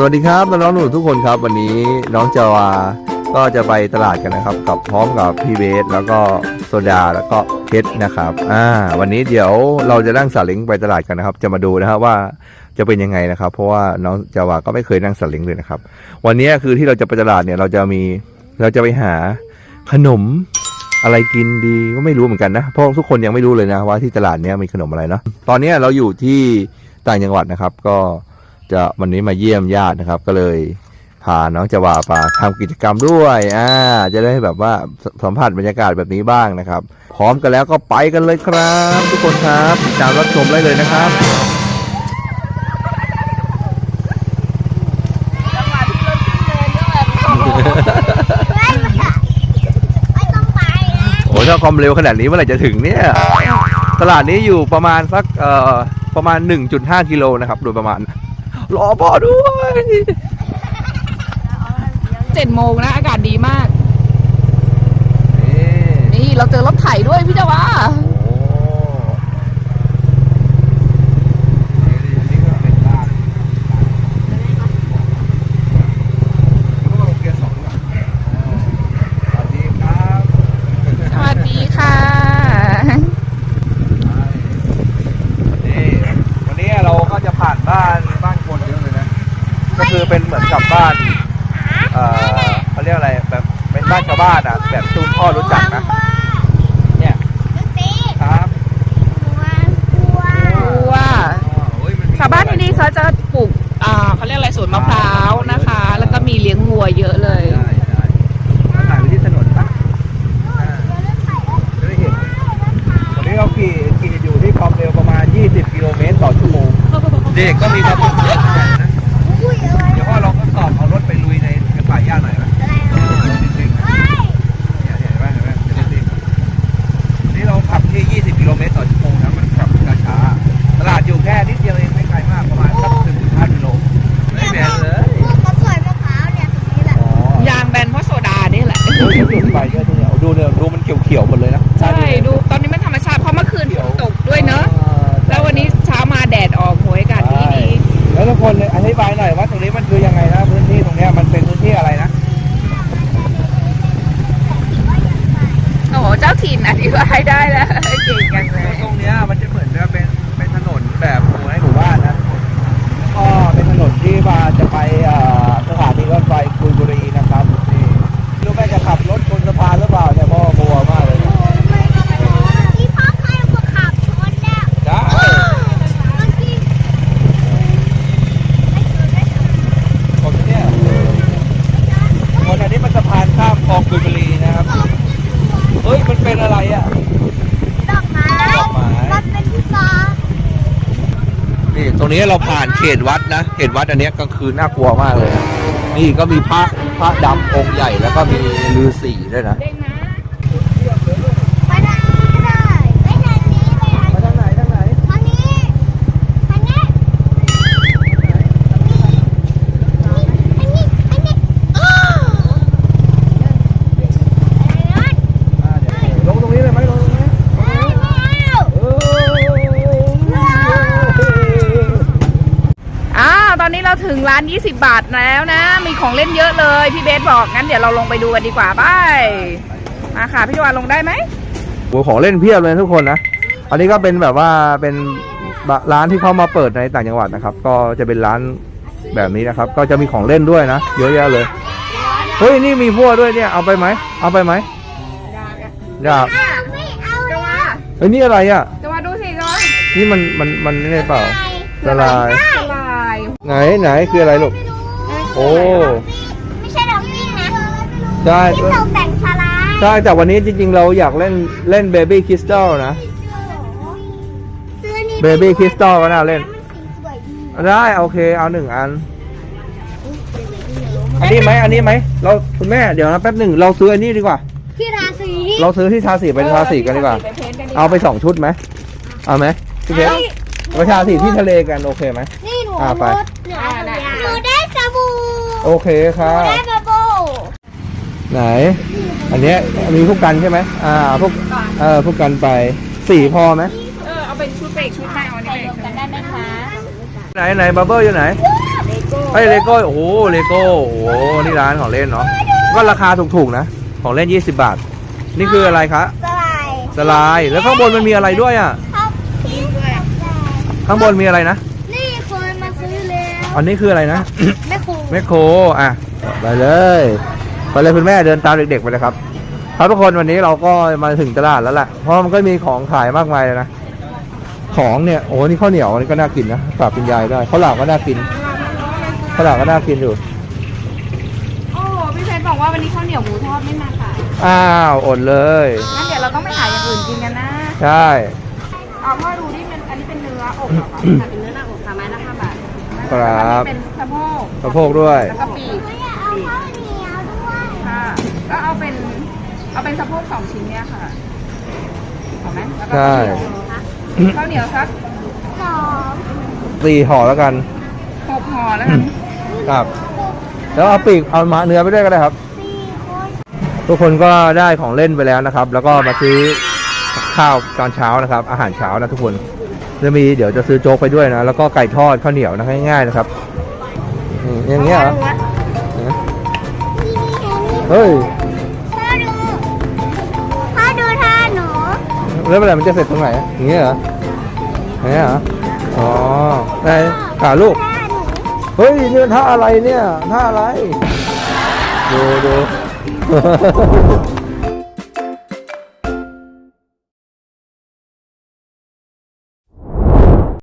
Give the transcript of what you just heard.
สวัสดีครับน้องๆหนูทุกคนครับ วันนี้น้องจาวาก็จะไปตลาดกันนะครับ กับพร้อมกับพี่เบสแล้วก็โซดาแล้วก็เพชรนะครับอ่าวันนี้เดี๋ยวเราจะนั่งสาเล้งไปตลาดกันนะครับ จะมาดูนะครับว่าจะเป็นยังไงนะครับ เพราะว่าน้องจาวาก็ไม่เคยนั่งสาเล้งเลยนะครับ วันนี้คือที่เราจะไปตลาดเนี่ยเราจะมีเราจะไปหาขนมอะไรกินดีก็ไม่รู้เหมือนกันนะ เพราะทุกคนยังไม่รู้เลยนะว่าที่ตลาดเนี้ยมีขนมอะไรเนาะตอนนี้เราอยู่ที่ต่างจังหวัดนะครับ ก็ จะวันนี้มาเยี่ยมญาตินะครับ ก็เลยพาน้องจาวาไปทำกิจกรรมด้วยอ่าจะได้แบบว่าสสัมผัสบรรยากาศแบบนี้บ้างนะครับ พร้อมกันแล้วก็ไปกันเลยครับ ทุกคนครับติดตามรับชมได้เลยนะครับจังหวะที่รถขึ้นเนินก็แบบโอ้โหไม่ต้องไปนะโอ้ถ้าความเร็วขนาดนี้เมื่อไหร่จะถึงเนี่ยตลาดนี้อยู่ประมาณสักเอ่อประมาณ 1.5 กิโลนะครับ โดยประมาณ รอพ่อด้วยเจ็ดโมงนะ อากาศดีมาก นี่นี่เราเจอรถไถด้วยพี่จาวา โอ้นี่ก็เป็นบ้านแล้วก็เกียร์สองก่อนสวัสดีครับ สวัสดีค่ะ นี่วันนี้เราก็จะผ่านบ้านบ้านคนเยอะเลยนะ ก็ คือเป็นเหมือนกับบ้านเอ่อเขาเรียกอะไรแบบเป็นบ้านชาวบ้านอะ แบบตุ้มพ่อรู้จักนะ เนี่ยดูสิครับกลัวกลัวดูว่าชาวบ้านที่นี่เขาจะปลูกอ่าเขาเรียกอะไรสวนมะพร้าวนะคะ แล้วก็มีเลี้ยงวัวเยอะเลยใช่ใช่ถ่ายไปที่ถนนปะอ่าจะได้เห็นตอนนี้เราขี่ขี่อยู่ที่ความเร็วประมาณ 20 กิโลเมตรต่อชั่วโมง เด็กก็มีความสุข ขียวๆหมดเลยนะใช่ดูตอนนี้มันธรรมชาติเพราะเมื่อคืนฝนตกด้วยเนอะแล้ววันนี้เช้ามาแดดออกโหยอากาศดีดีแล้วทุกคนอธิบายหน่อยว่าตรงนี้มันคือยังไงนะพื้นที่ตรงเนี้ยมันเป็นพื้นที่อะไรนะโอ้โหเจ้าถิ่นอธิบายได้แล้วเก่งจังเลย ตรงเนี้ยมันจะเหมือนจะเป็นเป็นถนนแบบหมู่ให้หมู่บ้านนะก็เป็นถนนที่มาจะไปเอ่อสถานีรถไฟกุยบุรีนะครับนี่ไม่รู้แม่จะขับรถบนสะพานหรือเปล่าเนี่ยเพราะว่ากลัวมากเลย โอ้ไม่ก็ไม่รู้ที่พ่อใครมาขับชนเนี่ย ใช่ เมื่อกี้ไม่ชนไม่ชน ผมเนี่ยคนอันนี้มันสะพานข้ามคลองกุยบุรีนะครับเฮ้ยมันเป็นอะไรอะ ดอกไม้ ดอกไม้ มันเป็นปลา นี่ต รงนี้เราผ่านเขตวัดนะเขตวัดอันนี้ก็คือน่ากลัวมากเลยนะนี่ก็มีพระพระดำองค์ใหญ่แล้วก็มีฤาษีด้วยนะ ตอนนี้เราถึงร้าน 20 บาทแล้วนะ มีของเล่นเยอะเลย พี่เบสบอก งั้นเดี๋ยวเราลงไปดูกันดีกว่าไปมาค่ะ พี่จวานลงได้ไหมโหของเล่นเพียบเลยทุกคนนะ อันนี้ก็เป็นแบบว่าเป็นร้านที่เขามาเปิดในต่างจังหวัดนะครับ ก็จะเป็นร้านแบบนี้นะครับ ก็จะมีของเล่นด้วยนะ เยอะแยะเลย เฮ้ย นี่มีพวกด้วยเนี่ย เอาไปไหม เอาไปไหมอยากไม่เอาจวาเฮ้ย นี่อะไรอะจวาดูสิจวานี่มันมันมันนี่เปล่าละลายละลาย ไหนไหนคืออะไรลูก โอ้ ไม่ใช่ดอกปิ้งนะใช่ที่ตกแต่งศาลาใช่แต่วันนี้จริงๆ เราอยากเล่นเล่นเบบี้คริสตัลนะซื้อนี่เบบี้คริสตัลก็น่าเล่น มันสีสวยดีได้โอเคเอาหนึ่งอัน อันนี้ไหมอันนี้ไหมเราคุณแม่เดี๋ยวนะแป๊บหนึ่งเราซื้ออันนี้ดีกว่า ที่ราศีเราซื้อที่ทาสีไปทาสีกันดีกว่า ไปเพ้นท์กันดีกว่าเอาไปสองชุดไหมเอาไหมพี่เพชรไปทาสีที่ทะเลกันโอเคไหมนี่หนู อ่าไปรถหนูเอายางหนูได้สบู่โอเคค่ะหนูได้บับเบิ้ลไหน อันเนี้ยมีพวกกันใช่ไหมอ่าพวกเออพวกกันไปสี่พอไหมเออเอาเป็นชุดไปอีกชุดไหมเอาอันนี้ไปอีกชุดกันได้ไหมคะไหนไหนบับเบิ้ลอยู่ไหนเลโก้ไอ้เลโก้โอ้โหเลโก้โอ้โหนี่ร้านของเล่นเนาะก็ราคาถูกๆนะ ของเล่น 20 บาท นี่คืออะไรคะสไลด์สไลด์แล้วข้างบนมันมีอะไรด้วยอะเขาพิมพ์ด้วยข้างบนมีอะไรนะ นี่คนมาซื้อแล้ว อันนี้คืออะไรนะ แม่ครูแมคโครอะไปเลยไปเลยคุณแม่เดินตามเด็กๆไปเลยครับครับทุกคนวันนี้เราก็มาถึงตลาดแล้วแหละเพราะมันก็มีของขายมากมายเลยนะ ของเนี่ยโอ้นี่ข้าวเหนียวอันนี้ก็น่ากินนะฝากคุณยายได้ข้าวหลามก็น่ากินข้าวหลามก็น่ากินอยู่ โอ้พี่เพชรบอกว่าวันนี้ข้าวเหนียวหมูทอดไม่มาขายอ้าวอดเลย งั้นเดี๋ยวเราต้องไปหาอย่างอื่นกินกันนะใช่เอาพ่อดูดิมันอันนี้เป็นเนื้ออบเหรอคะเป็นเนื้อ ครับอันนี้เป็นสะโพกสะโพกด้วย แล้วก็ปีกไม่อยากเอาข้าวเหนียวด้วยค่ะก็เอาเป็นเอาเป็นสะโพกสองชิ้นเนี่ยค่ะเอาไหมแล้วก็ใช่ข้าวเหนียวสักสองสี่ห่อแล้วกันหกห่อแล้วกันครับ แล้วเอาปีกเอามาเนื้อไปด้วยก็ได้ครับสี่คนทุกคนก็ได้ของเล่นไปแล้วนะครับ แล้วก็มาซื้อข้าวตอนเช้านะครับ อาหารเช้านะทุกคน จะมีเดี๋ยวจะซื้อโจ๊กไปด้วยนะ แล้วก็ไก่ทอดข้าวเหนียวนะง่ายๆนะครับอืมอย่างเงี้ยเหรอนี่นี่นี่เฮ้ยพ่อดูพ่อดูท่าหนูแล้วเมื่อไหร่มันจะเสร็จตรงไหนอย่างเงี้ยเหรออย่างเงี้ยเหรออ๋อไหนขาลูก ท่าหนูเฮ้ยนี่มันท่าอะไรเนี่ยท่าอะไร ดูดู